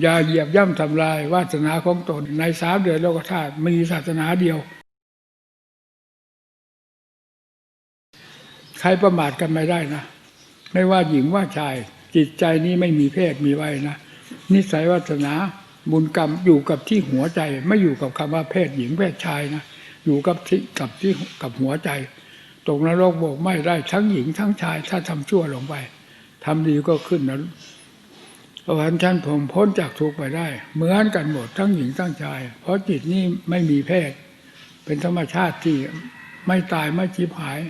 อย่าเหยียบย่ำทำลายวาสนาของตนในสามเดือนโลกธาตุมีศาสนาเดียว ใครประมาทกันไม่ได้นะ ไม่ว่าหญิงว่าชาย จิตใจนี้ไม่มีเพศมีวัยนะ นิสัยวาสนาบุญกรรมอยู่กับที่หัวใจ ไม่อยู่กับคำว่าเพศหญิงเพศชายนะอยู่กับที่กับที่กับหัวใจ ตกนรกบอกไม่ได้ทั้งหญิงทั้งชาย ถ้าทำชั่วลงไปทำดีก็ขึ้นนะ เพราะฉะนั้นผมพ้นจากทุกข์ไปได้ เหมือนกันหมดทั้งหญิงทั้งชาย เพราะจิตนี้ไม่มีเพศ เป็นธรรมชาติที่ไม่ตายไม่ชิบหาย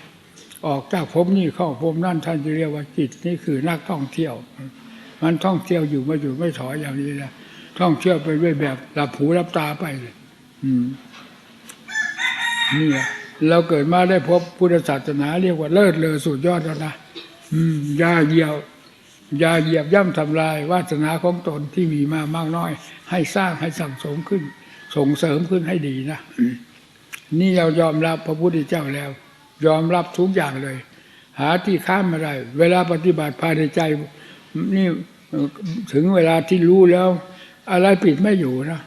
ออกจากภพนี้เข้าภพนั่นท่านจะเรียกว่าจิตนี่คือนักท่องเที่ยว มันท่องเที่ยวอยู่ไม่อยู่ไม่ถอยอย่างนี้นะท่องเที่ยวไปด้วยแบบหลับหูหลับตาไปเลยนี่เราเกิดมาได้พบพุทธศาสนาเรียกว่าเลิศเลอสุดยอดแล้วนะอืมยาเยี่ยบ อย่าเหยียบย่ำทำลาย วาสนาของตนที่มีมามากน้อย ให้สร้างให้สั่งสมขึ้น ส่งเสริมขึ้นให้ดีนะนี่เรายอมรับพระพุทธเจ้าแล้ว ยอมรับทุกอย่างเลย หาที่ข้ามไม่ได้เวลาปฏิบัติภายในใจ นี่ถึงเวลาที่รู้แล้ว อะไรปิดไม่อยู่นะ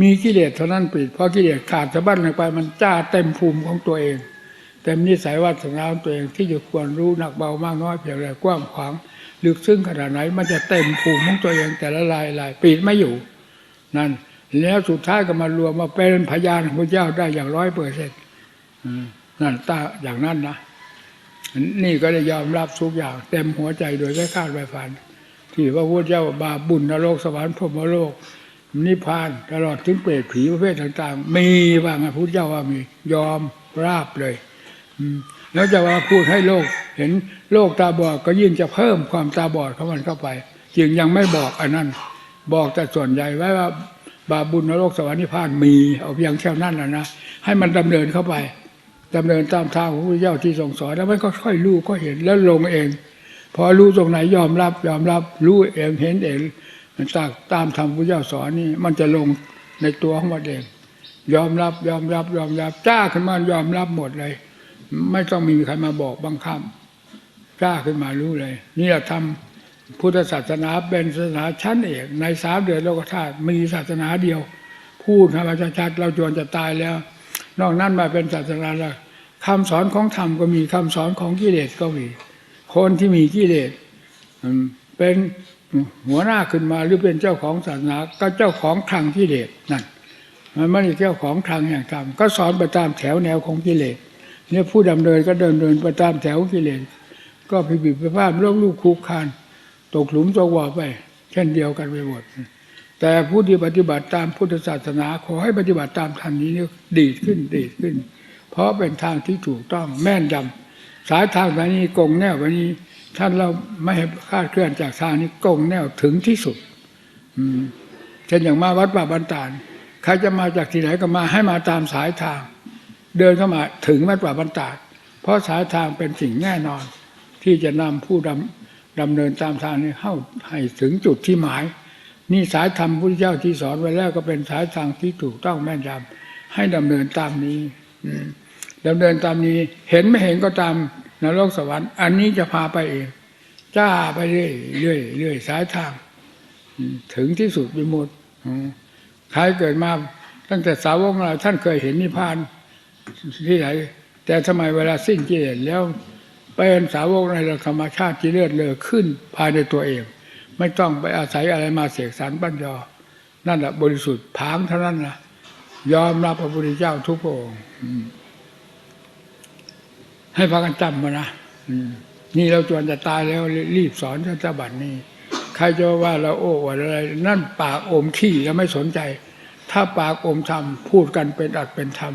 มีกิเลสเท่านั้นปิดเพราะกิเลสขาดสะบั้นลงไปมันจ้าเต็มภูมิของตัวเอง เต็มนิสัยวาสนาของตัวเองที่จะควรรู้หนักเบามากน้อยเพียงไรกว้างขวางลึกซึ้งขนาดไหน มันจะเต็มภูมิของตัวเองแต่ละลายลายปิดไม่อยู่ นั่น แล้วสุดท้ายก็มารวมมาเป็นพยานของพระเจ้าได้อย่างร้อยเปอร์เซ็นต์นั่นตาอย่างนั้นนะนี่ก็ได้ยอมรับทุกอย่าง เต็มหัวใจโดยไม่คาดไม่ฝัน ที่พระพุทธเจ้าบาบุญนรกสวรรค์พรหมโลกนิพพานตลอดถึงเปรตผีประเภทต่าง ๆ มีว่าไงพระพุทธเจ้าว่ามียอมราบเลย แล้วจะว่าพูดให้โลกเห็นโลกตาบอดก็ยิ่งจะเพิ่มความตาบอดของมันเข้าไป จึงยังไม่บอกอันนั้น บอกแต่ส่วนใหญ่ไว้ว่าบาบุญนรกสวรรค์นิพพานมีเอาเพียงแค่นั้นนะนะให้มันดำเนินเข้าไปดำเนินตามทางของพระเจ้าที่ทรงสอนแล้วมันก็ค่อยรู้ก็เห็นแล้วลงเอง พอรู้ตรงไหนยอมรับ ยอมรับรู้เองเห็นเองมันตามตามธรรมพระเจ้าสอนนี่มันจะลงในตัวของมันเองยอมรับยอมรับยอมรับจ้าขึ้นมายอมรับหมดเลย ไม่ต้องมีใครมาบอกบังคับกล้าขึ้นมารู้เลย นี่เราทำพุทธศาสนาเป็นศาสนาชั้นเอกในสามเดือนโลกธาตุมีศาสนาเดียว พูดธรรมชัดๆเราจวนจะตายแล้ว นอกนั้นมาเป็นศาสนาละคำสอนของธรรมก็มีคำสอนของกิเลสก็มี คนที่มีกิเลสเป็นหัวหน้าขึ้นมาหรือเป็นเจ้าของศาสนา ก็เจ้าของทางกิเลสนั่นมันไม่ใช่เจ้าของทางแห่งธรรมก็สอนไปตามแถวแนวของกิเลส เนี่ยผู้ดำเนินก็เดินเดินไปตามแถวกิเลสก็พิบิดไปพลาดโลกลูกคุกคานตกหลุมตกบ่อไป เช่นเดียวกันไปหมดแต่ผู้ที่ปฏิบัติตามพุทธศาสนาขอให้ปฏิบัติตามทางนี้เนี่ยดีขึ้นดีขึ้น เพราะเป็นทางที่ถูกต้องแม่นยำสายทางแบบนี้กงแนวแบบนี้ท่านเราไม่ให้คาดเคลื่อนจากทางนี้กงแนวถึงที่สุด อืมเช่นอย่างมาวัดป่าบันตาลใครจะมาจากที่ไหนก็มาให้มาตามสายทาง เดินเข้ามาถึงวัดป่าบันตาเพราะสายทางเป็นสิ่งแน่นอน ที่จะนำผู้ดำดำเนินตามทางนี้เข้าให้ถึงจุดที่หมาย นี่สายธรรมพุทธเจ้าที่สอนไว้แล้วก็เป็นสายทางที่ถูกต้องแม่นยำให้ดำเนินตามนี้อืมดำเนินตามนี้ เห็นไม่เห็นก็ตามนรกสวรรค์ อันนี้จะพาไปเองจ้าไปเรื่อยเรื่อยเรื่อยสายทางถึงที่สุดวิมุตติใครเกิดมาตั้งแต่สาวกเราท่านเคยเห็นนิพพาน ที่ไหน แต่ทำไมเวลาสิ้นกิเลสแล้วเป็นสาวกในธรรมชาติที่เลือดเลอขึ้นภายในตัวเอง ไม่ต้องไปอาศัยอะไรมาเสกสรรปัญญานั่นแหละบริสุทธิ์ผางเท่านั้นนะยอมรับพระพุทธเจ้าทุกพระองค์ให้พากันจำมานะนี่เราจวนจะตายแล้วรีบสอนเจ้าบัตรนี่ใครจะว่าเราโอ้ว่าอะไร นั่นปากอมขี้แล้วไม่สนใจ ถ้าปากอมธรรมพูดกันเป็นอัดเป็นธรรม